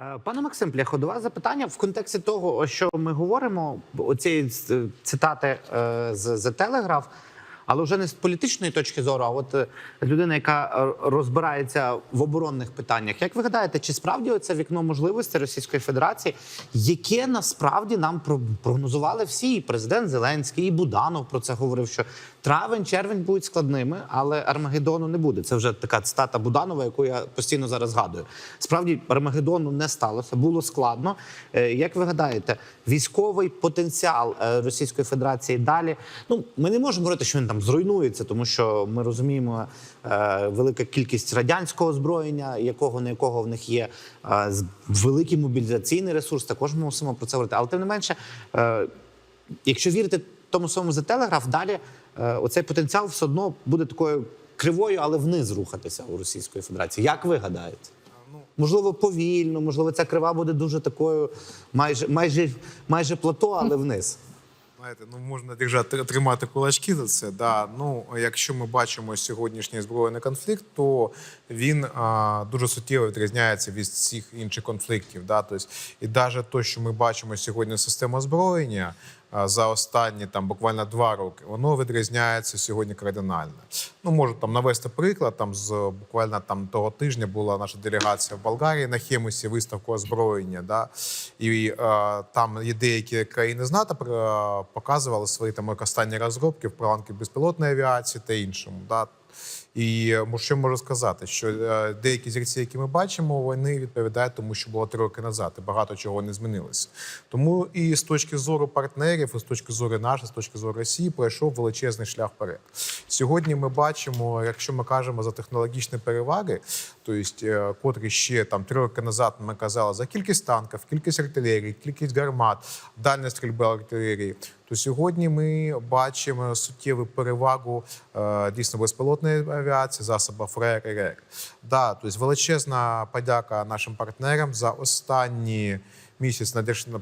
Е, Пане Максим Пляхо, до вас запитання в контексті того, що ми говоримо, оці ц- цитати е, з The Telegraph, але вже не з політичної точки зору, а от е, людина, яка е, розбирається в оборонних питаннях. Як ви гадаєте, чи справді це вікно можливостей Російської Федерації, яке насправді нам про- прогнозували всі, і президент Зеленський, і Буданов про це говорив, що травень, червень будуть складними, але Армагеддону не буде. Це вже така цитата Буданова, яку я постійно зараз згадую. Справді Армагеддону не сталося, було складно. Е, Як ви гадаєте, військовий потенціал Російської Федерації далі? Ну ми не можемо говорити, що він там зруйнується, тому що ми розуміємо е, велика кількість радянського озброєння, якого не якого в них є е, великий мобілізаційний ресурс. Також ми мусимо про це говорити. Але тим не менше, е, якщо вірити тому самому за телеграф, далі е, оцей потенціал все одно буде такою кривою, але вниз рухатися у Російської Федерації. Як ви гадаєте? Можливо, повільно, можливо, ця крива буде дуже такою, майже майже майже плато, але вниз. Знаєте, ну можна держати тримати кулачки за це. Да. Ну, якщо ми бачимо сьогоднішній збройний конфлікт, то він а, дуже суттєво відрізняється від всіх інших конфліктів. Да. Тобто, і навіть те, що ми бачимо сьогодні систему озброєння за останні там буквально два роки, воно відрізняється сьогодні кардинально. Ну, можу там навести приклад. Там з буквально там того тижня була наша делегація в Болгарії на Хемусі, виставку озброєння. Да? І е, там є деякі країни з НАТО показували свої там останні розробки в планки безпілотної авіації та іншому. Да? І е, що можу сказати, що е, деякі зірці, які ми бачимо, вони відповідають тому, що було три роки назад, і багато чого не змінилося. Тому і з точки зору партнерів, і з точки зору нашої, з точки зору Росії, пройшов величезний шлях вперед. Сьогодні ми бачимо, якщо ми кажемо за технологічні переваги, то есть, е, котрі ще там три роки назад ми казали за кількість танків, кількість артилерії, кількість гармат, дальність стрільби артилерії. То сьогодні ми бачимо суттєву перевагу дійсно безпілотної авіації, засобів РЕР і РЕР. Да, тобто величезна подяка нашим партнерам за останні. Місяць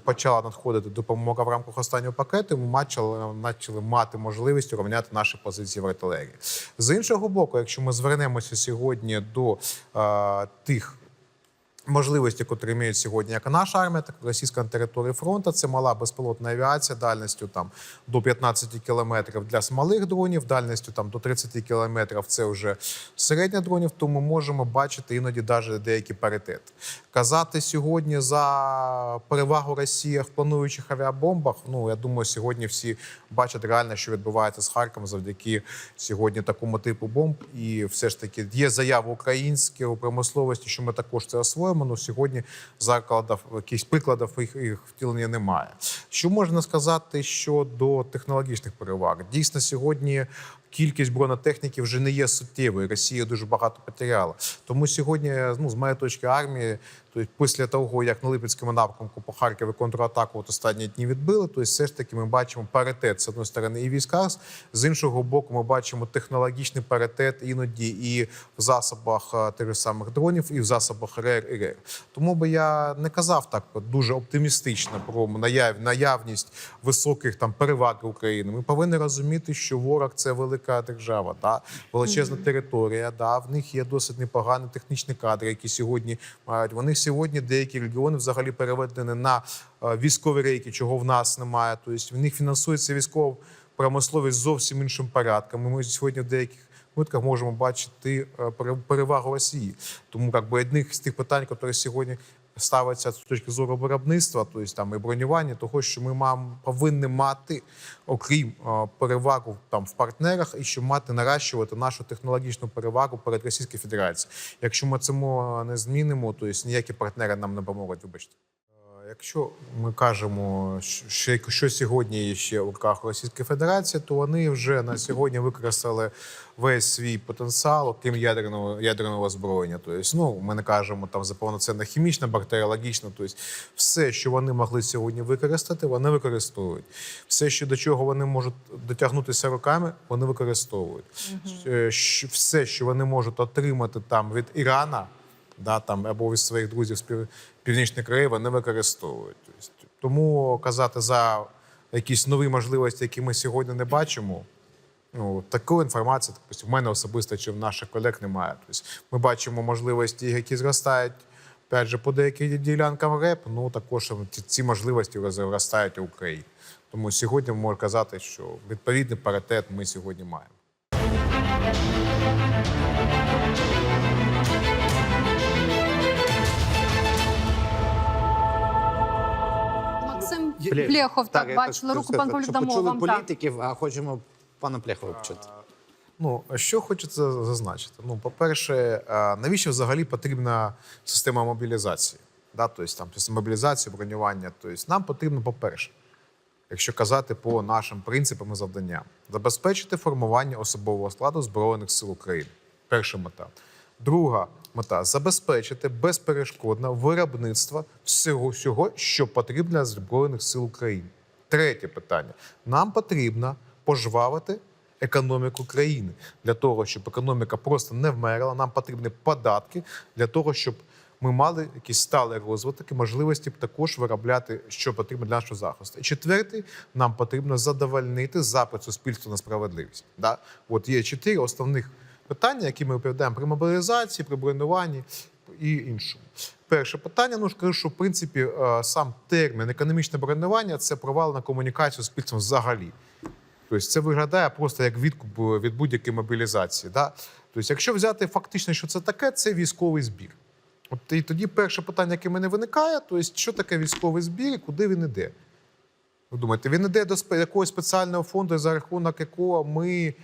почала надходити допомога в рамках останнього пакету. і Ми почали мати можливість урівняти наші позиції в артилерії. З іншого боку, якщо ми звернемося сьогодні до е, тих можливості, котрі мають сьогодні як наша армія, так і російська на території фронту. Це мала безпілотна авіація дальністю там до 15 кілометрів для малих дронів, дальністю там до 30 кілометрів. Це вже середня дронів. Тому можемо бачити іноді навіть деякі паритети. Казати сьогодні за перевагу Росії в плануючих авіабомбах. Ну я думаю, сьогодні всі бачать реально, що відбувається з Харковом завдяки сьогодні такому типу бомб. І все ж таки є заява української промисловості, що ми також це освоїмо. Ну сьогодні закладів, якихось прикладів їх, їх втілення немає. Що можна сказати щодо технологічних переваг? Дійсно, сьогодні. Кількість бронетехніки вже не є суттєвою. Росія дуже багато потеряла. Тому сьогодні, ну з моєї точки армії, то після того, як на Липецькому напрямку по Харкові контратаку от останні дні відбили, то все ж таки ми бачимо паритет з одної сторони і війська, з іншого боку, ми бачимо технологічний паритет іноді і в засобах е, тих самих дронів, і в засобах РЕР і РЕР. Тому би я не казав так дуже оптимістично про наяв, наявність високих там переваг України. Ми повинні розуміти, що ворог це велика держава, да? величезна територія. Да? В них є досить непогані технічні кадри, які сьогодні мають. Вони сьогодні деякі регіони взагалі переведені на е, військові рейки, чого в нас немає. Тобто в них фінансується військова промисловість зовсім іншим порядком. І Ми сьогодні в деяких випадках можемо бачити е, пере- перевагу Росії. Тому як би одних з тих питань, які сьогодні ставиться з точки зору виробництва, тобто там і бронювання, того, що ми мам, повинні мати, окрім е, перевагу там в партнерах, і що мати наращувати нашу технологічну перевагу перед Російською Федерацією. Якщо ми цьому не змінимо, то ніякі партнери нам не допоможуть. Вибачте. Якщо ми кажемо, що- що, сьогодні є ще у руках Російської Федерації, то вони вже на сьогодні використали весь свій потенціал, окрім ядерного ядерного озброєння. Тобто, ну ми не кажемо там за повноцінне хімічне, бактеріологічне. Тобто, все, що вони могли сьогодні використати, вони використовують. Все, що до чого вони можуть дотягнутися руками, вони використовують. Що- Все, що вони можуть отримати там від Ірана да, там, або від своїх друзів з пів- Північної Кореї вони використовують. Тому казати за якісь нові можливості, які ми сьогодні не бачимо. Ну, такої інформації, тобто, в мене особисто чи в наших колег немає. Тобто, ми бачимо можливості, які зростають опять же, по деяким ділянкам РЕП, ну також ці, можливості розростають у Україні. Тому сьогодні можна казати, що відповідний паритет ми сьогодні маємо. Плєхов, так, я бачили руку, пан Павлюк, дамо почули вам. Так. політиків, а хочемо пана Плєхова почути. Ну, що хочеться зазначити? Ну, по-перше, навіщо взагалі потрібна система мобілізації? Да? Тобто там система мобілізації, бронювання. Тобто нам потрібно, по-перше, якщо казати по нашим принципам і завданням, забезпечити формування особового складу Збройних сил України. Перша мета. Друга мета забезпечити безперешкодне виробництво всього, всього, що потрібно для Збройних сил України. Третє питання: нам потрібно пожвавити економіку країни для того, щоб економіка просто не вмерла. Нам потрібні податки для того, щоб ми мали якийсь сталий розвиток і можливості також виробляти, що потрібно для нашого захисту. І четвертий, нам потрібно задовольнити запит суспільства на справедливість. Да? От є чотири основних питання, які ми відповідаємо при мобілізації, при бронюванні і іншому. Перше питання, ну скажу, що в принципі е, сам термін економічне бронювання це провал на комунікацію з суспільством взагалі. Тобто це виглядає просто як відкуп е, від будь-якої мобілізації. Да? Тобто, якщо взяти фактично, що це таке, це військовий збір. От і тоді перше питання, яке в мене виникає, то є, що таке військовий збір і куди він іде? Ви думаєте, він іде до якогось спеціального фонду, за рахунок якого ми е,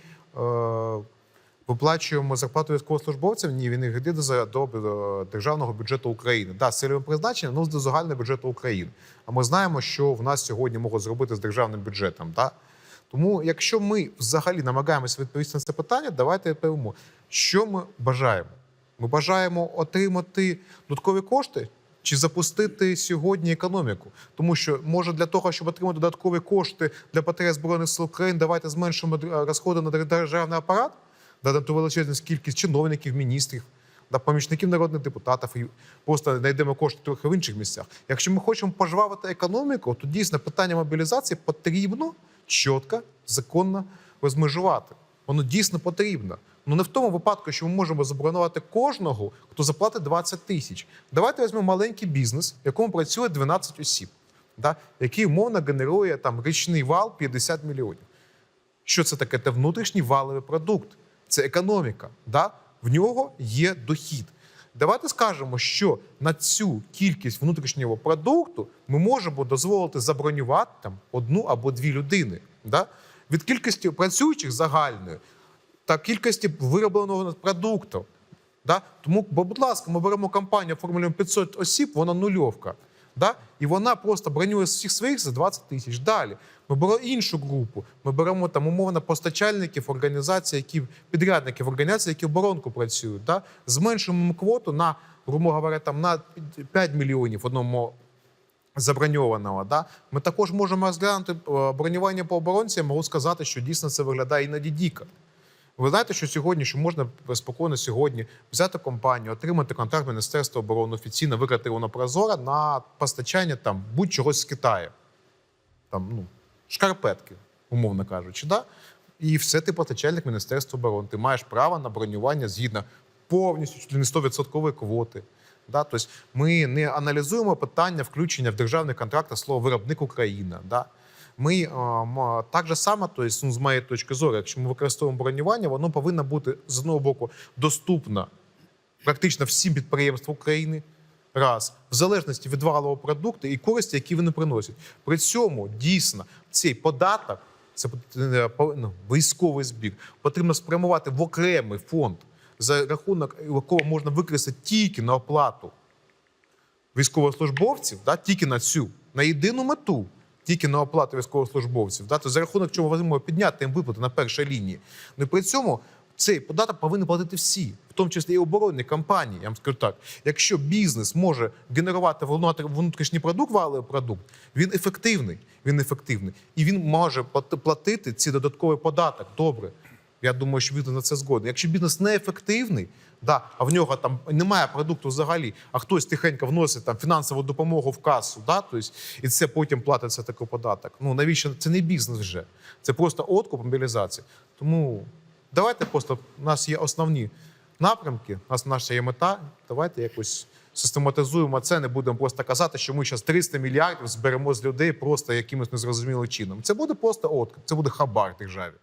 виплачуємо зарплату військовослужбовцям? Ні, він йде до, е, державного бюджету України. Да, з цільовим призначенням, ну, до загального бюджету України. А ми знаємо, що в нас сьогодні можуть зробити з державним бюджетом. Да? Тому, якщо ми взагалі намагаємося відповісти на це питання, давайте відповімо, що ми бажаємо. Ми бажаємо отримати додаткові кошти чи запустити сьогодні економіку. Тому що може для того, щоб отримати додаткові кошти для потреб збройних сил України, давайте зменшимо розходи на державний апарат, да, на ту величезну кількість чиновників, міністрів. Помічників народних депутатів і просто знайдемо кошти трохи в інших місцях. Якщо ми хочемо пожвавити економіку, то дійсно питання мобілізації потрібно чітко, законно розмежувати. Воно дійсно потрібно. Ну не в тому випадку, що ми можемо заборонувати кожного, хто заплатить 20 тисяч. Давайте візьмемо маленький бізнес, в якому працює 12 осіб, да, який умовно генерує там річний вал 50 мільйонів. Що це таке? Це внутрішній валовий продукт, це економіка. Да? В нього є дохід. Давайте скажемо, що на цю кількість внутрішнього продукту ми можемо дозволити забронювати там одну або дві людини. Да? Від кількості працюючих загальної та кількості виробленого продукту. Да? Тому, бо, будь ласка, ми беремо компанію, оформлюємо 500 осіб, вона нульовка. Да? І вона просто бронює всіх своїх за 20 тисяч. Далі ми беремо іншу групу. Ми беремо там умовно постачальників організацій, які підрядників організацій, які оборонку працюють. Да? Зменшуємо квоту на, грубо говоря, там на 5 мільйонів одному заброньованого. Да? Ми також можемо розглянути е, бронювання по оборонці. Я можу сказати, що дійсно це виглядає іноді дико. Ви знаєте, що сьогодні, що можна спокійно сьогодні взяти компанію, отримати контракт Міністерства оборони офіційно, викрати його на прозоро на постачання там будь-чогось з Китаю. Там, ну, шкарпетки, умовно кажучи. Да? І все ти постачальник Міністерства оборони. Ти маєш право на бронювання згідно повністю ли не 100% квоти. Да? Тобто ми не аналізуємо питання включення в державний контракт слово виробник Україна. Да? Ми так же само, тобто, ну, з моєї точки зору, якщо ми використовуємо бронювання, воно повинно бути з одного боку доступно практично всім підприємствам України. Раз, в залежності від валового продукту і користі, які вони приносять. При цьому дійсно цей податок, це е, ну, військовий збір, потрібно спрямувати в окремий фонд, за рахунок якого можна використати тільки на оплату військовослужбовців, да, тільки на цю, на єдину мету, тільки на оплату військовослужбовців, да, то за рахунок чого можемо підняти їм виплати на першій лінії. Ну і при цьому цей податок повинні платити всі, в тому числі і оборонні компанії. Я вам скажу так: якщо бізнес може генерувати внутр- внутрішній продукт, валовий продукт, він ефективний. Він ефективний. І він може платити ці додатковий податок. Добре. Я думаю, що він на це згоден. Якщо бізнес неефективний, да, а в нього там немає продукту взагалі, а хтось тихенько вносить там фінансову допомогу в касу, да, тобто, і це потім платиться такий податок. Ну навіщо це не бізнес вже? Це просто откуп мобілізації. Тому давайте просто у нас є основні напрямки, у нас наша є мета. Давайте якось систематизуємо це, не будемо просто казати, що ми зараз 300 мільярдів зберемо з людей просто якимось незрозумілим чином. Це буде просто откуп, це буде хабар державі.